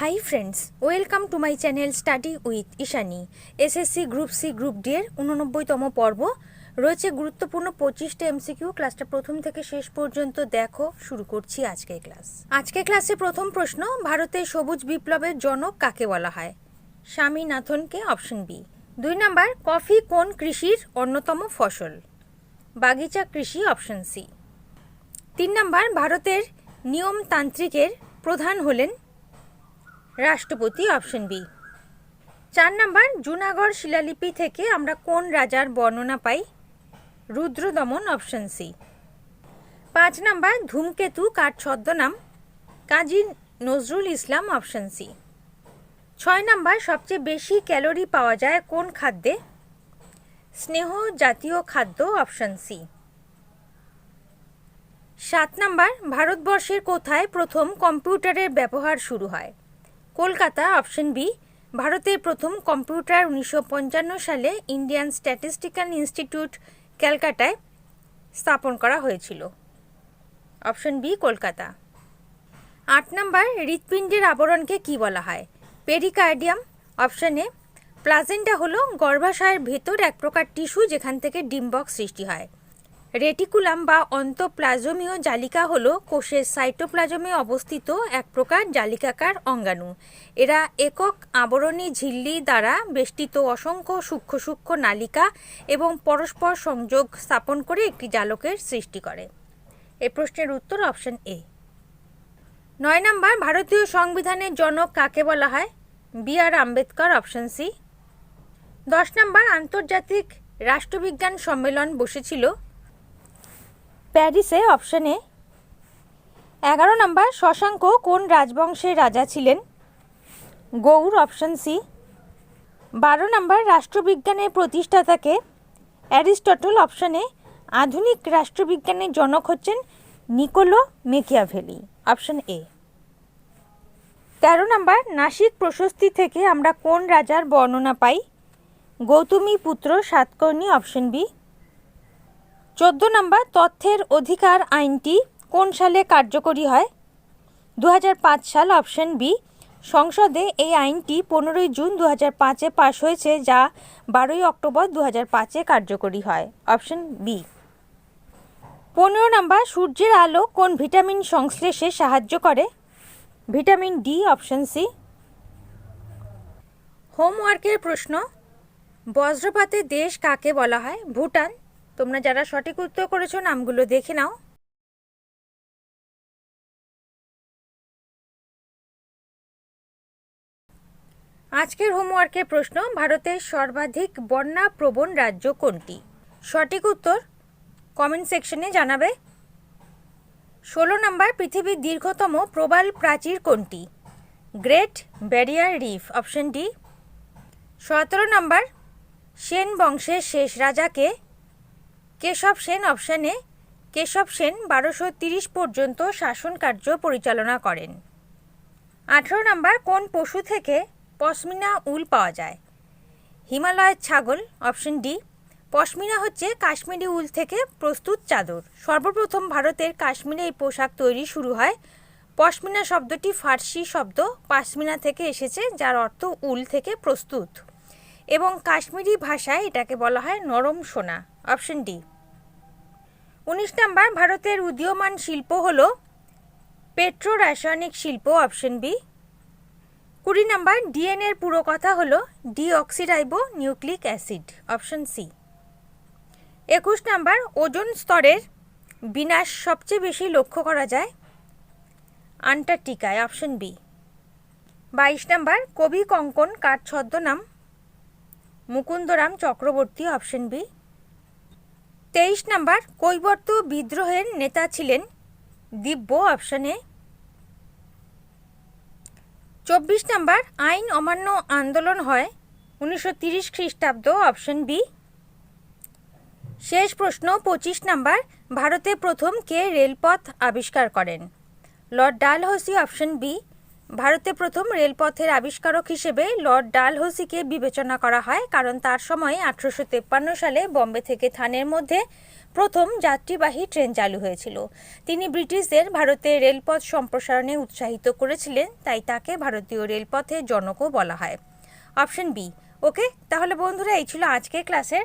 Hi friends welcome to my channel study with Ishani SSC group C group D এর উননব্বইতম পর্ব। রয়েছে গুরুত্বপূর্ণ পঁচিশটা এমসিকিউ ক্লাসটা প্রথম থেকে শেষ পর্যন্ত দেখো, শুরু করছি আজকের ক্লাস আজকের ক্লাসে প্রথম প্রশ্ন, ভারতের সবুজ বিপ্লবের জনক কাকে বলা হয়? স্বামীনাথনকে অপশন বি দুই নাম্বার, কফি কোন কৃষির অন্যতম ফসল? বাগিচা কৃষি অপশন সি তিন নাম্বার, ভারতের নিয়মতান্ত্রিকের প্রধান হলেন রাষ্ট্রপতি অপশন বি। চার নাম্বার, জুনাগড় শিলালিপি থেকে আমরা কোন রাজার বর্ণনা পাই? Rudradaman option C. পাঁচ নাম্বার, ধূমকেতু কার ছদ্মনাম? Kazi Nazrul Islam option C. ছয় নাম্বার, সবচেয়ে বেশি ক্যালোরি পাওয়া যায় কোন খাদ্যে? স্নেহ জাতীয় খাদ্য অপশন সি। সাত নাম্বার, ভারতবর্ষের কোথায় প্রথম কম্পিউটারের ব্যবহার শুরু হয়? কলকাতা, অপশন বি, ভারতের প্রথম কম্পিউটার উনিশশো পঞ্চান্ন সালে ইন্ডিয়ান স্ট্যাটিস্টিক্যাল ইনস্টিটিউট ক্যালকাটায় স্থাপন করা হয়েছিল। Option B, Kolkata. আট নম্বর, হৃৎপিণ্ডের আবরণকে কি বলা হয়? পেরিকার্ডিয়াম, অপশন এ, প্লাজেন্টা হলো গর্ভাশয়ের ভেতর এক প্রকার টিস্যু যেখান থেকে ডিম্বক সৃষ্টি হয়। রেটিকুলাম বা অন্তঃপ্লাজমীয় জালিকা হলো কোষের সাইটোপ্লাজমে অবস্থিত এক প্রকার জালিকাকার অঙ্গাণু। এরা একক আবরণী ঝিল্লি দ্বারা বেষ্টিত অসংখ্য সূক্ষ্ম সূক্ষ্ম নালিকা এবং পরস্পর সংযোগ স্থাপন করে একটি জালকের সৃষ্টি করে। এ প্রশ্নের উত্তর অপশন এ নয় নম্বর, ভারতীয় সংবিধানের জনক কাকে বলা হয়? B R Ambedkar option C দশ নম্বর, আন্তর্জাতিক রাষ্ট্রবিজ্ঞান সম্মেলন বসেছিল। প্যারিসে অপশানে এগারো নম্বর, শশাঙ্ক কোন রাজবংশের রাজা ছিলেন? Gaur option C. বারো নম্বর, রাষ্ট্রবিজ্ঞানের প্রতিষ্ঠাতাকে অ্যারিস্টটল, অপশানে আধুনিক রাষ্ট্রবিজ্ঞানের জনক হচ্ছেন নিকোলো মেকিয়াভেলি, অপশান এ। তেরো নম্বর, নাসিক প্রশস্তি থেকে আমরা কোন রাজার বর্ণনা পাই? গৌতমী পুত্র, সাতকর্ণী, অপশন বি। চোদ্দ নম্বর, তথ্যের অধিকার আইনটি কোন সালে কার্যকরী হয়? দু হাজার পাঁচ সাল অপশন বি, সংসদে এই আইনটি পনেরোই জুন দু হাজার পাঁচে পাশ হয়েছে, যা বারোই অক্টোবর দু হাজার পাঁচে কার্যকরী হয়। Option B. পনেরো নম্বর, সূর্যের আলো কোন ভিটামিন সংশ্লেষে সাহায্য করে? Vitamin D, option C. হোমওয়ার্কের প্রশ্ন বজ্রপাতের দেশ কাকে বলা হয়? ভুটান তোমরা যারা সঠিক উত্তর করেছ নামগুলো দেখে নাও। আজকের হোমওয়ার্কের প্রশ্ন, ভারতের সর্বাধিক বন্যা প্রবণ রাজ্য কোনটি? সঠিক উত্তর কমেন্ট সেকশনে জানাবে। ষোলো নম্বর, পৃথিবীর দীর্ঘতম প্রবাল প্রাচীর কোনটি? Great barrier reef, option D. সতেরো নম্বর, সেন বংশের শেষ রাজাকে কেশব সেন অপশানে কেশব সেন বারোশো তিরিশ পর্যন্ত শাসন কার্য পরিচালনা করেন। আঠেরো নম্বর, কোন পশু থেকে পশমিনা উল পাওয়া যায়? হিমালয়ের ছাগল অপশন ডি পশমিনা হচ্ছে কাশ্মীরি উল থেকে প্রস্তুত চাদর। সর্বপ্রথম ভারতের কাশ্মীরে এই পোশাক তৈরি শুরু হয়। পশমিনা শব্দটি ফার্সি শব্দ, পাশমিনা থেকে এসেছে, যার অর্থ উল থেকে প্রস্তুত। এবং কাশ্মীরি ভাষায় এটাকে বলা হয় নরম সোনা, অপশন ডি। উনিশ নাম্বার, ভারতের উদীয়মান শিল্প হল পেট্রো রাসায়নিক শিল্প, অপশন বি। কুড়ি নাম্বার, ডিএনএর পুরো কথা হল deoxyribonucleic acid, option C. একুশ নাম্বার, ওজন স্তরের বিনাশ সবচেয়ে বেশি লক্ষ্য করা যায় আন্টার্কটিকায়, অপশন বি। বাইশ নাম্বার, কবি কঙ্কন কার ছদ্মনাম মুকুন্দরাম চক্রবর্তী অপশন বি তেইশ নাম্বার, কৈবর্ত বিদ্রোহের নেতা ছিলেন দিব্য অপশন চব্বিশ নাম্বার, আইন অমান্য আন্দোলন হয় উনিশশো তিরিশ খ্রিস্টাব্দ অপশন বি শেষ প্রশ্ন, পঁচিশ নাম্বার, ভারতে প্রথম কে রেলপথ আবিষ্কার করেন? লর্ড ডালহসি অপশন বি ভারতে প্রথম রেলপথের আবিষ্কারক হিসেবে লর্ড ডালহৌসিকে বিবেচনা করা হয়, কারণ তার সময় আঠারোশো তেপ্পান্ন সালে বম্বে থেকে থানের মধ্যে প্রথম যাত্রীবাহী ট্রেন চালু হয়েছিল। তিনি ব্রিটিশদের ভারতে রেলপথ সম্প্রসারণে উৎসাহিত করেছিলেন, তাই তাকে ভারতীয় রেলপথের জনকও বলা হয়। Option B. ওকে, তাহলে বন্ধুরা, এই ছিল আজকের ক্লাসের